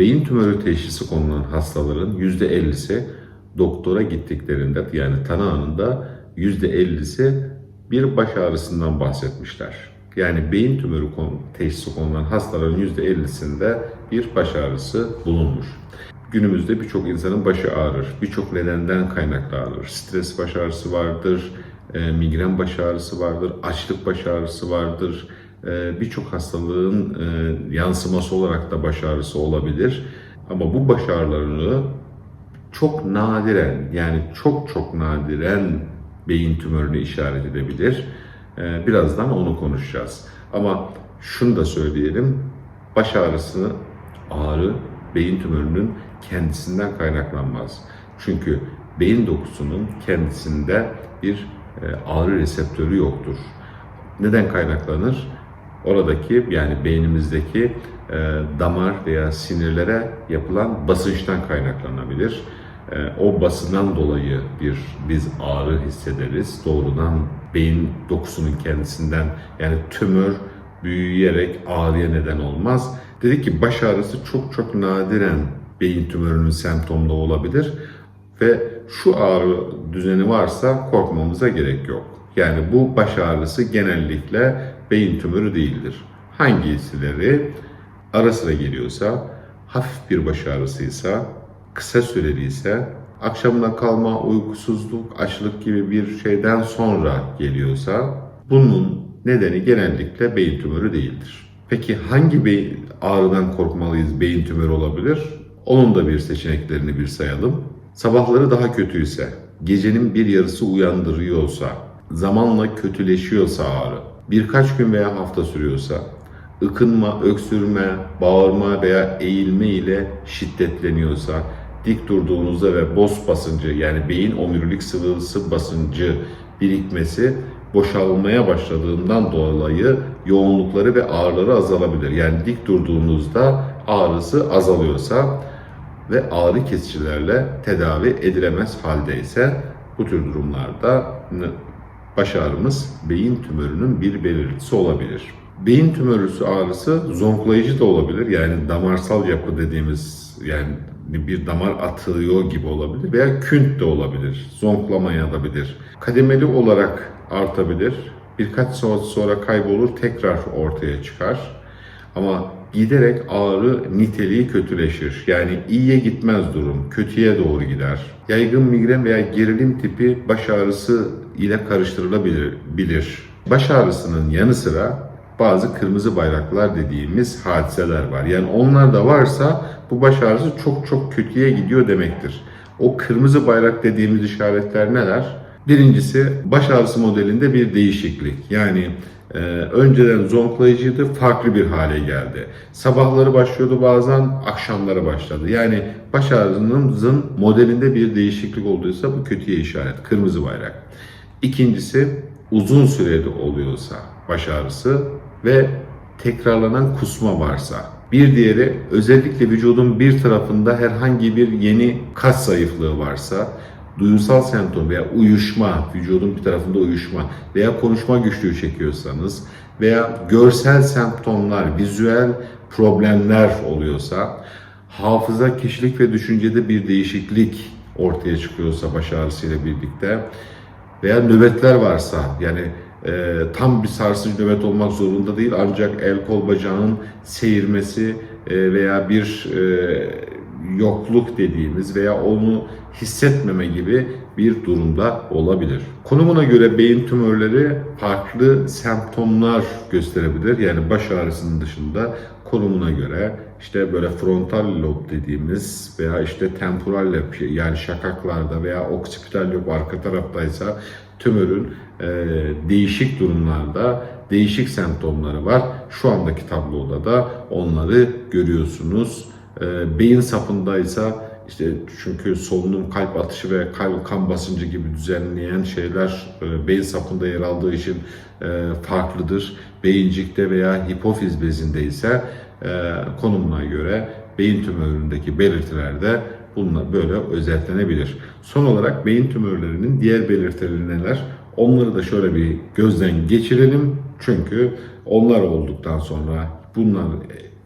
beyin tümörü teşhisi konulan hastaların %50'si doktora gittiklerinde yani tanı anında %50'si bir baş ağrısından bahsetmişler. Yani beyin tümörü konu- teşhisi konulan hastaların %50'sinde bir baş ağrısı bulunmuş. Günümüzde birçok insanın başı ağrır. Birçok nedenden kaynaklı ağrır. Stres baş ağrısı vardır, e, migren baş ağrısı vardır, açlık baş ağrısı vardır. E, Birçok hastalığın e, yansıması olarak da baş ağrısı olabilir. Ama bu baş çok nadiren yani çok çok nadiren beyin tümörünü işaret edebilir. Ee, Birazdan onu konuşacağız. Ama şunu da söyleyelim. Baş ağrısını ağrı beyin tümörünün kendisinden kaynaklanmaz. Çünkü beyin dokusunun kendisinde bir e, ağrı reseptörü yoktur. Neden kaynaklanır? Oradaki yani beynimizdeki e, damar veya sinirlere yapılan basınçtan kaynaklanabilir. E, o basından dolayı bir biz ağrı hissederiz. Doğrudan beyin dokusunun kendisinden yani tümör büyüyerek ağrıya neden olmaz. Dedik ki baş ağrısı çok çok nadiren beyin tümörünün semptomda olabilir ve şu ağrı düzeni varsa korkmamıza gerek yok. Yani bu baş ağrısı genellikle beyin tümörü değildir. Hangisileri ara sıra geliyorsa, hafif bir baş ağrısıysa, kısa süreli ise, akşamına kalma, uykusuzluk, açlık gibi bir şeyden sonra geliyorsa, bunun nedeni genellikle beyin tümörü değildir. Peki hangi beyin, ağrıdan korkmalıyız beyin tümörü olabilir? Onun da bir seçeneklerini bir sayalım. Sabahları daha kötüyse, gecenin bir yarısı uyandırıyorsa, zamanla kötüleşiyorsa ağrı, birkaç gün veya hafta sürüyorsa, ıkınma, öksürme, bağırma veya eğilme ile şiddetleniyorsa, dik durduğunuzda ve boz basıncı yani beyin omurilik sıvısı basıncı birikmesi boşalmaya başladığından dolayı yoğunlukları ve ağrıları azalabilir. Yani dik durduğunuzda ağrısı azalıyorsa ve ağrı kesicilerle tedavi edilemez haldeyse bu tür durumlarda baş ağrımız beyin tümörünün bir belirtisi olabilir. Beyin tümörüsü ağrısı zonklayıcı da olabilir. Yani damarsal yapı dediğimiz yani bir damar atılıyor gibi olabilir veya künt de olabilir. Zonklamayabilir. Kademeli olarak artabilir. Birkaç saat sonra kaybolur tekrar ortaya çıkar. Ama giderek ağrı niteliği kötüleşir. Yani iyiye gitmez durum, kötüye doğru gider. Yaygın migren veya gerilim tipi baş ağrısı ile karıştırılabilir. bilir. Baş ağrısının yanı sıra bazı kırmızı bayraklar dediğimiz hadiseler var. Yani onlar da varsa bu baş ağrısı çok çok kötüye gidiyor demektir. O kırmızı bayrak dediğimiz işaretler neler? Birincisi baş ağrısı modelinde bir değişiklik. Yani ee, önceden zonklayıcıydı, farklı bir hale geldi. Sabahları başlıyordu bazen, akşamları başladı. Yani baş ağrısının modelinde bir değişiklik olduysa bu kötüye işaret, kırmızı bayrak. İkincisi uzun süreli oluyorsa baş ağrısı ve tekrarlanan kusma varsa. Bir diğeri özellikle vücudun bir tarafında herhangi bir yeni kas zayıflığı varsa, duyusal semptom veya uyuşma, vücudun bir tarafında uyuşma veya konuşma güçlüğü çekiyorsanız veya görsel semptomlar, vizüel problemler oluyorsa, hafıza, kişilik ve düşüncede bir değişiklik ortaya çıkıyorsa baş ağrısıyla birlikte veya nöbetler varsa yani e, tam bir sarsıcı nöbet olmak zorunda değil ancak el kol bacağın seyirmesi e, veya bir e, yokluk dediğimiz veya onu hissetmeme gibi bir durumda olabilir. Konumuna göre beyin tümörleri farklı semptomlar gösterebilir. Yani baş ağrısının dışında konumuna göre işte böyle frontal lob dediğimiz veya işte temporal lob yani şakaklarda veya oksipital lob arka taraftaysa tümörün e, değişik durumlarda değişik semptomları var. Şu andaki tabloda da onları görüyorsunuz. E, beyin sapındaysa işte çünkü solunum, kalp atışı ve kalp kan basıncı gibi düzenleyen şeyler e, beyin sapında yer aldığı için e, farklıdır. Beyincikte veya hipofiz bezinde ise e, konumuna göre beyin tümöründeki belirtiler de bununla böyle özetlenebilir. Son olarak beyin tümörlerinin diğer belirtileri neler? Onları da şöyle bir gözden geçirelim. Çünkü onlar olduktan sonra bunlar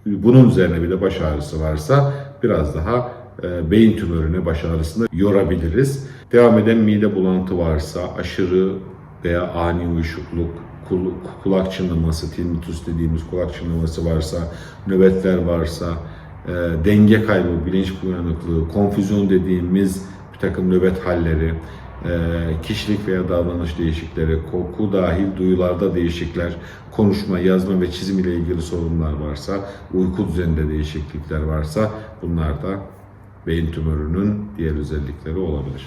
bunun üzerine bir de baş ağrısı varsa biraz daha beyin tümörüne baş ağrısında yorabiliriz. Devam eden mide bulantı varsa, aşırı veya ani uyuşukluk, kul- kulak çınlaması, tinnitus dediğimiz kulak çınlaması varsa, nöbetler varsa, e, denge kaybı, bilinç bulanıklığı, konfüzyon dediğimiz bir takım nöbet halleri, e, kişilik veya davranış değişikleri, koku dahil duyularda değişiklikler, konuşma, yazma ve çizim ile ilgili sorunlar varsa, uyku düzeninde değişiklikler varsa bunlar da beyin tümörünün diğer özellikleri olabilir.